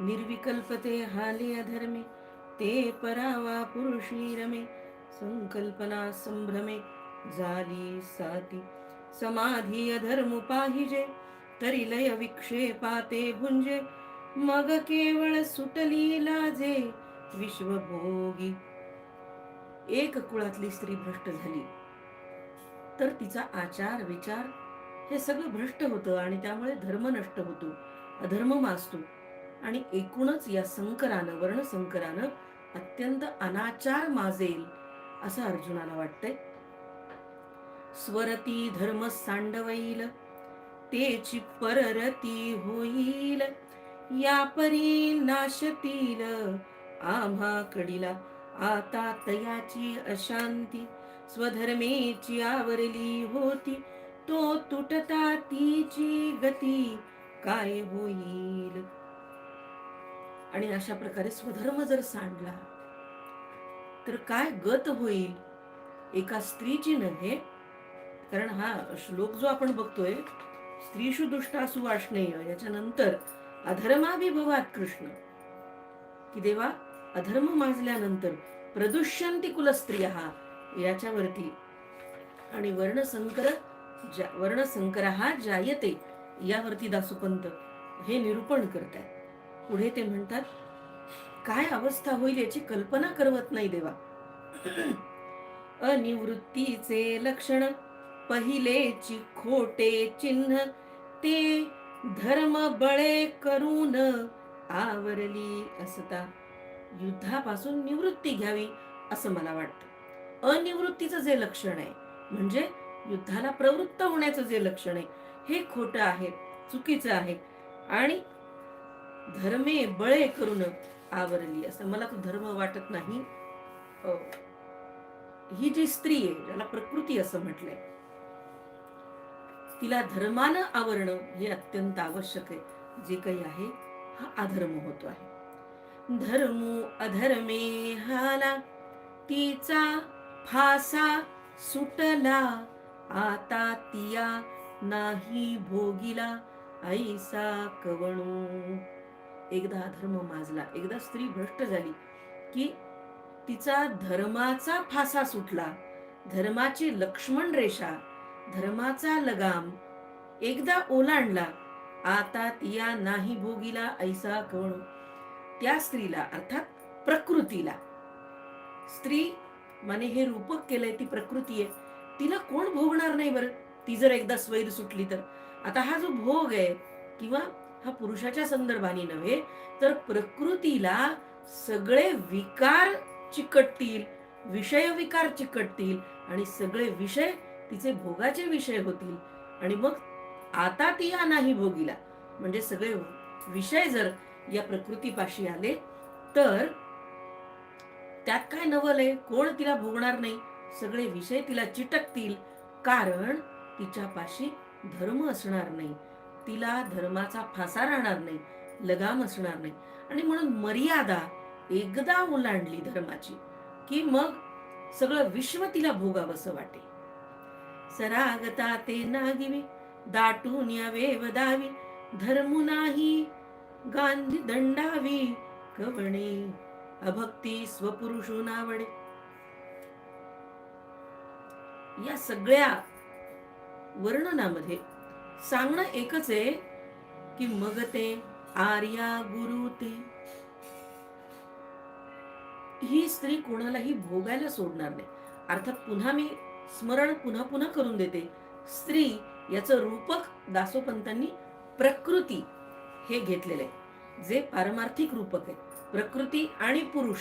निर्विकल्पते हाले अधर्मे ते परावा पुरुषी रमे संकल्पना संभ्रमे झाली साती समाधी अधर्म पाहिजे तरी लय विक्षेपाते भुंजे मग केवळ सुटली लाजे विश्वभोगी. एक कुळातली स्त्री भ्रष्ट झाली. तर तिचा आचार विचार हे सगळं भ्रष्ट होतं आणि त्यामुळे धर्म नष्ट होतो अधर्म मासतो. आणि एकूणच या संकरानं वर्णसंकरानं अत्यंत अनाचार माजेल असं अर्जुनाला वाटतंय. स्वरती धर्म सांडवईल तेची पररती होईल या परी नाशतील आम्हा कडीला. आता तयाची अशांती स्वधर्मेची आवरली होती तो तुटता तिची गती काय होईल? आणि अशा प्रकारे स्वधर्म जर सांडला तर काय गत होईल? एका स्त्रीची नव्हे. कारण हा श्लोक जो आपण बघतोय स्त्रीशु दुष्टासु वाष्णेय याच्यानंतर अधर्माभिभवात कृष्ण. की देवा अधर्म माजल्यानंतर प्रदुष्यंती कुलस्त्रिया याच्यावरती. आणि वर्णसंकर ज्या वर्णसंकर हा जायते यावरती दासोपंत हे निरूपण करतात पुढे ते म्हणतात काय अवस्था होईल याची कल्पना करवत नाही देवा. अनिवृत्तीचे लक्षण पहिलेची खोटे चिन्ह ते धर्म बळे करून आवरली असता. युद्धापासून निवृत्ती घ्यावी असं मला वाटतं. अनिवृत्तीचं जे लक्षण आहे म्हणजे युद्धाला प्रवृत्त होण्याचं जे लक्षण आहे हे खोटं आहे चुकीचं आहे आणि धर्मे बळे करून आवरली. असं मला तो धर्म वाटत नाही. हो. ही. जी स्त्री आहे ज्याला प्रकृती असं म्हटलंय तिला धर्मानं आवरणं हे अत्यंत आवश्यक आहे. जे काही आहे हा अधर्म होतो आहे. धर्म अधर्मे हाला तिचा फासा सुटला आता तिया नाही भोगिला ऐसा कवणू एकदा धर्म माजला एकदा स्त्री भ्रष्ट झाली की तिचा धर्माचा फासा सुटला. धर्माची लक्ष्मण रेषा धर्माचा लगाम एकदा ओलांडला आता तिया नाही भोगीला ऐसा कोण? त्या स्त्रीला अर्थात प्रकृतीला. स्त्री माने हे रूपक केलंय ती प्रकृती आहे तिला कोण भोगणार नाही बरं? ती जर एकदा स्वैर सुटली तर. आता हा जो भोग आहे किंवा हा पुरुषाच्या संदर्भाने नव्हे तर प्रकृतीला सगळे विकार चिकटतील विषय विकार चिकटतील आणि सगळे विषय तिचे भोगाचे विषय होतील. आणि मग आता ती या नाही भोगीला. म्हणजे सगळे विषय जर या प्रकृतीपाशी आले तर त्यात काय नवल आहे? कोण तिला भोगणार नाही? सगळे विषय तिला चिटकतील. कारण तिच्यापाशी धर्म असणार नाही. तिला धर्माचा फासा राहणार नाही लगाम असणार नाही. आणि म्हणून मर्यादा एकदा ओलांडली धर्माची की मग सगळं विश्व तिला भोगावंसं वाटे सरागता ते नागिवी दाटून यावे वदावी धर्मू नाही गांधी दंडावी कवणे अभक्ती स्वपुरुषो नावडे या सगळ्या वर्णनामध्ये सांगणं एकच आहे की मग ते आर्या गुरु ते ही स्त्री कोणालाही भोगायला सोडणार नाही. अर्थात पुन्हा मी स्मरण पुन्हा पुन्हा करून देते. स्त्री याचं रूपक दासोपंतांनी प्रकृती हे घेतलेलं आहे. जे पारमार्थिक रूपक आहे. प्रकृती आणि पुरुष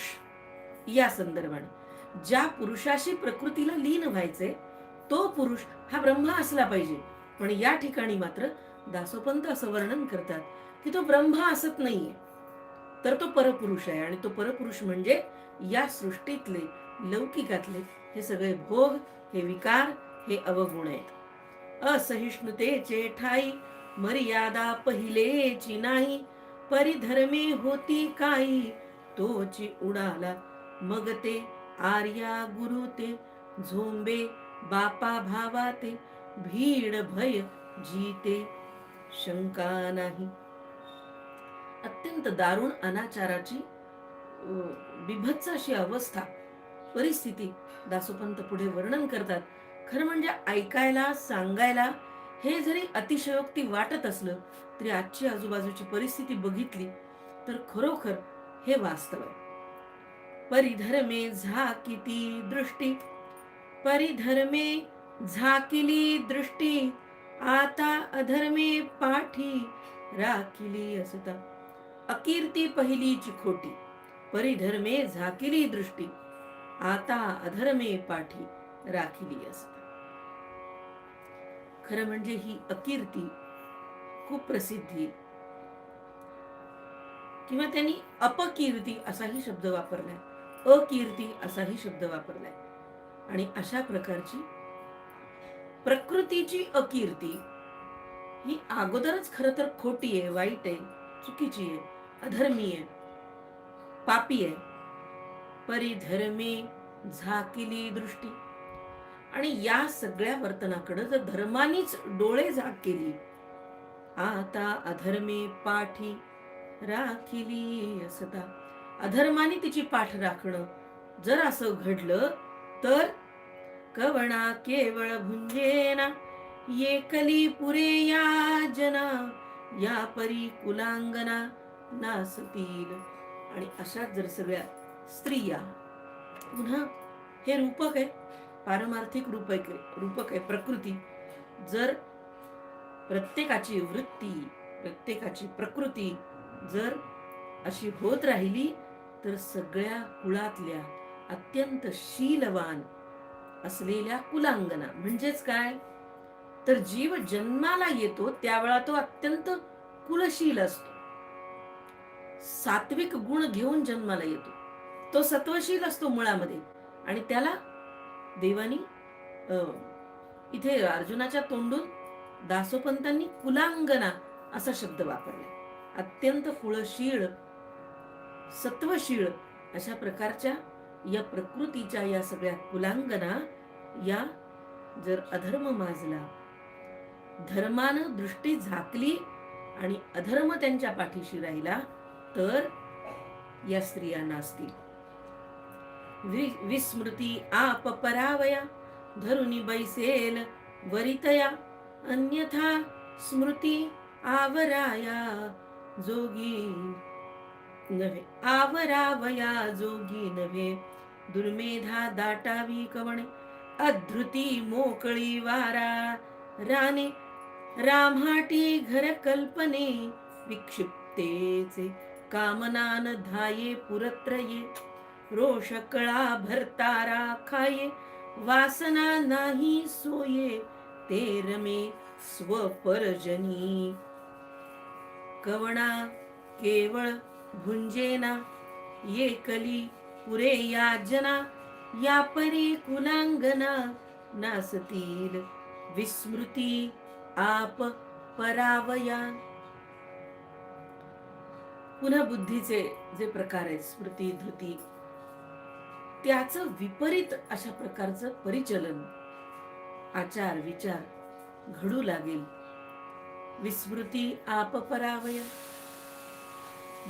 या संदर्भाने. ज्या पुरुषाशी प्रकृतीला लीन व्हायचे तो पुरुष हा ब्रह्मा असला पाहिजे. पण या ठिकाणी मात्र दासोपंत असं वर्णन करतात की तो ब्रह्मा असत नाहीये. तर तो परपुरुष आहे आणि तो परपुरुष म्हणजे या सृष्टीतले लौकिकातले हे सगळे भोग हे विकार हे अवगुण आहेत. असहिष्णुतेचे ठाई मर्यादा पहिलेची नाही परिधर्मे होती काही तोची उडाला मग ते आर्या गुरु ते झोंबे बापा भावा ते भीड भय जीते शंका नाही. अत्यंत दारुण अनाचाराची बिभत्स अशी अवस्था परिस्थिती दासोपंत पुढे वर्णन करतात. खरं म्हणजे ऐकायला सांगायला हे जरी अतिशयोक्ती वाटत असलं तरी आजची आजूबाजूची परिस्थिती बघितली तर खरोखर हे वास्तव आहे. परिधर्मे झाकिती दृष्टी परिधर्मे झाकिली दृष्टी आता अधर्मे पाठी राखिली असता. अकीर्ती पहिलीची खोटी परिधर्मे झाकिली दृष्टी आता अधर्मे पाठी राखिली असता. खरं म्हणजे ही अकीर्ती खूप प्रसिद्धी. किंवा त्यांनी अपकीर्ती असाही शब्द वापरलाय अकीर्ती असाही शब्द वापरलाय. आणि अशा प्रकारची प्रकृतीची अकीर्ती. ही अगोदरच खर तर खोटी आहे वाईट आहे चुकीची आहे अधर्मी आहे पापी आहे. परिधर्मे झाकिली दृष्टी. आणि या सगळ्या वर्तनाकडे जर धर्मानीच डोळे झाक केली आता अधर्मे पाठी राखिली असता. अधर्माने तिची पाठ राखणं जर असं घडलं तर कवणा केवळ भुंजेना? येकली पुरे या जना या परी कुलांगना नासतील. आणि अशाच जर सगळ्या स्त्रिया पुन्हा हे रूपक आहे पारमार्थिक रूपक रूपक आहे प्रकृती. जर प्रत्येकाची वृत्ती प्रत्येकाची प्रकृती जर अशी होत राहिली तर सगळ्या कुळातल्या अत्यंत शीलवान असलेल्या कुलांगना. म्हणजेच काय? तर जीव जन्माला येतो त्यावेळा तो अत्यंत कुलशील असतो. सात्विक गुण घेऊन जन्माला येतो. तो सत्वशील असतो मुळामध्ये. आणि त्याला देवानी अं, इथे अर्जुनाच्या तोंडून दासोपंतांनी कुलांगना असा शब्द वापरला. अत्यंत कुळशीळ सत्वशीळ अशा प्रकारच्या या प्रकृतीच्या या सगळ्या कुलांगना या जर अधर्म माजला धर्मानं दृष्टी झाकली आणि अधर्म त्यांच्या पाठीशी राहिला तर या स्त्रिया नाचतील. वि- विस्मृती आप परावया धरुनी बैसेल वरितया अन्यथा स्मृती आवराया जोगी नव्हे आवरावया जोगी नव्हे. दुर्मेधा दाटावी कवणे अधृती मोकळी वारा. राने रामहाटी घर कल्पने विक्षिप्तेचे कामनान धाये पुरत्रये. रोष कळा भरतारा खाये वासना नाही सोये ते रमे स्वपरजनी. कवणा केवळ भुंजेना येकली पुरे याजना या परी कुलांगना नासतील. विस्मृती आप परावया. पुन्हा बुद्धीचे जे प्रकार आहेत स्मृती धृती त्याचं विपरीत अशा प्रकारचं परिचलन आचार विचार घडू लागेल. विस्मृती आप परावया.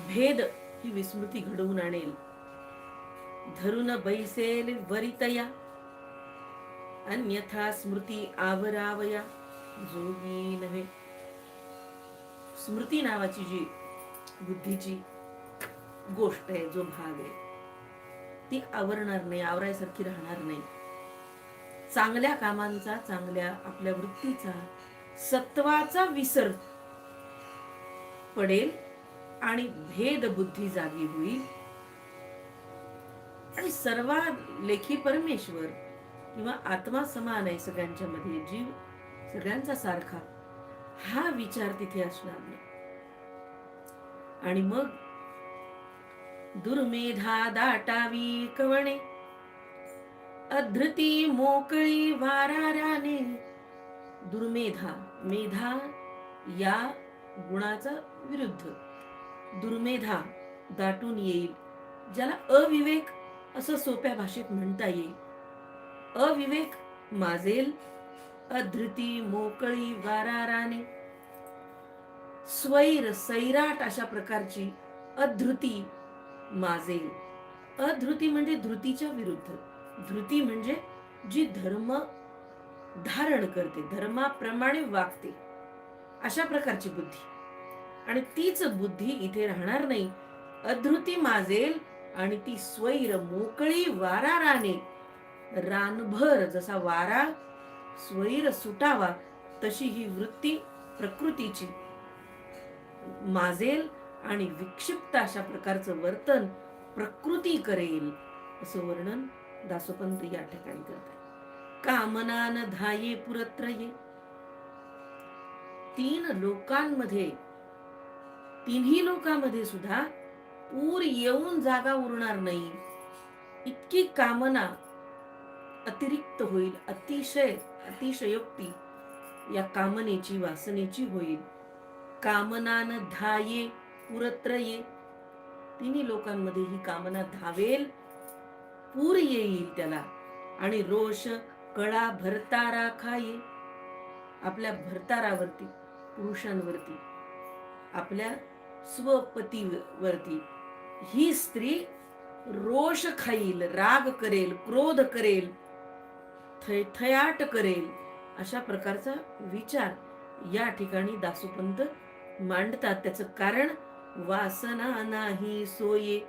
भेद ही विस्मृती घडवून आणेल. धरून बैसेल वरितया अन्यथा स्मृती आवरावया जोगी नव्हे. स्मृती नावाची जी बुद्धीची गोष्ट आहे जो भाग आहे ती आवरणार नाही आवरायसारखी राहणार नाही. चांगल्या कामांचा चांगल्या आपल्या वृत्तीचा सत्वाचा विसर पडेल आणि भेद बुद्धी जागी होईल. आणि सर्वा लेखी परमेश्वर किंवा आत्मा समान आहे सगळ्यांच्या मध्ये जीव सगळ्यांचा सारखा हा विचार तिथे असणार नाही. आणि मग दुर्मेधा दाटावी कवणे अधृती मोकळी वाराराने. दुर्मेधा मेधा या गुणाचा विरुद्ध. दुर्मेधा दाटून येईल ज्याला अविवेक असं सोप्या भाषेत म्हणता येईल. अविवेक माजेल अधृती मोकळी वाराराने स्वैर सैराट अशा प्रकारची अधृती माजेल. अधृती म्हणजे धृतीच्या विरुद्ध. धृती म्हणजे जी धर्म धारण करते धर्माप्रमाणे वागते. अशा प्रकारची बुद्धी. आणि तीच बुद्धी इथे राहणार नाही. अधृती माजेल आणि ती स्वैर मोकळी वाराराने रानभर जसा वारा स्वैर सुटावा तशी ही वृत्ती प्रकृतीची. माजेल आणि विक्षिप्त अशा प्रकारचं वर्तन प्रकृती करेल असं वर्णन दासोपंत या ठिकाणी करत आहे कामनान धाये पुरत्रये. तीन लोकांमध्ये तिन्ही लोकांमध्ये सुद्धा पूर येऊन जागा उरणार नाही. इतकी कामना अतिरिक्त होईल अतिशय अतिशयोक्ती या कामनेची वासनेची होईल. कामनान धाये पुरत्र ये तिन्ही लोकांमध्ये ही कामना धावेल. पूर येईल त्याला आणि रोष कळा भरतारा खाये. आपल्या भरतारावरती पुरुषांवरती आपल्या स्वपतीवरती ही स्त्री रोष खाईल राग करेल क्रोध करेल थयथयाट करेल अशा प्रकारचा विचार या ठिकाणी दासोपंत मांडतात. त्याचं कारण वासना नाही सोये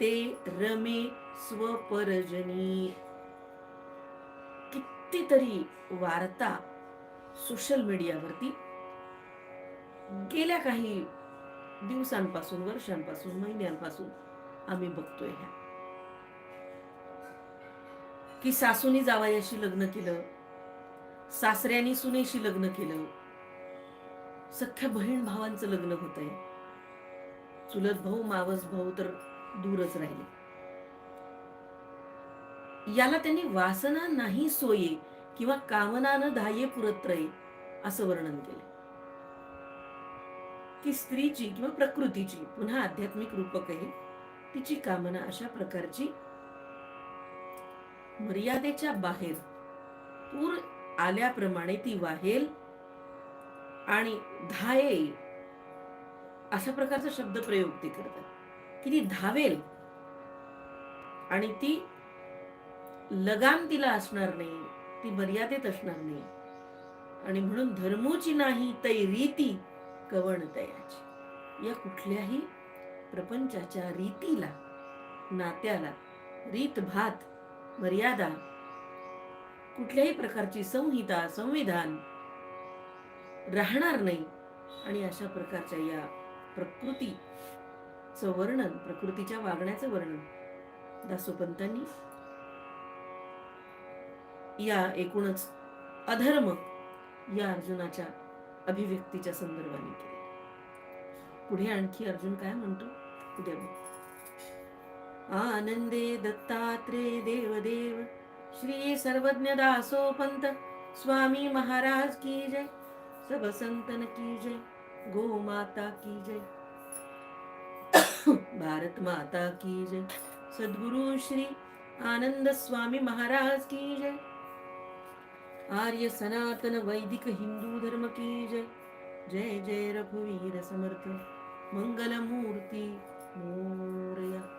ते रमे स्वपरजनी. कितीतरी वार्ता सोशल मीडियावरती गेल्या काही दिवसांपासून वर्षांपासून महिन्यांपासून आम्ही बघतोय ह्या. की सासूनी जावयाशी लग्न केलं सासऱ्यानी सुनेशी लग्न केलं सख्या बहीण भावांचं लग्न होत आहे चुलत भाऊ मावस भाऊ तर दूरच राहिले. याला त्यांनी वासना नाही सोये किंवा कामना न धाये पुरत्रये असं वर्णन केलं की स्त्रीची किंवा प्रकृतीची पुन्हा आध्यात्मिक रूपक आहे तिची कामना अशा प्रकारची मर्यादेच्या बाहेर पूर आल्याप्रमाणे ती वाहेल आणि धाये अशा प्रकारचा शब्द प्रयोग ते करतात. की ती धावेल आणि ती लगाम तिला असणार नाही ती मर्यादेत असणार नाही. आणि म्हणून धर्मोची नाही तै रीती कवणतयाची या कुठल्याही प्रपंचाच्या रीतीला नात्याला रीत भात मर्यादा कुठल्याही प्रकारची संहिता संविधान राहणार नाही. आणि अशा प्रकारच्या या प्रकृतीचं वर्णन प्रकृतीच्या वागण्याचं वर्णन दासोपंतांनी या एकूणच अधर्म या अर्जुनाच्या अभिव्यक्तीच्या संदर्भाने केली. पुढे आणखी अर्जुन काय म्हणतो? उद्या आनंदे दत्तात्रे देवदेव श्री सर्वज्ञ दासो पंत स्वामी महाराज की जय सब संतन की जय गो माता की जय. भारत माता की जय सद्गुरु श्री आनंद स्वामी महाराज की जय. आर्य सनातन वैदिक हिंदू धर्म की जय। जय जय रघुवीर समर्थ। मंगलमूर्ती मोरया।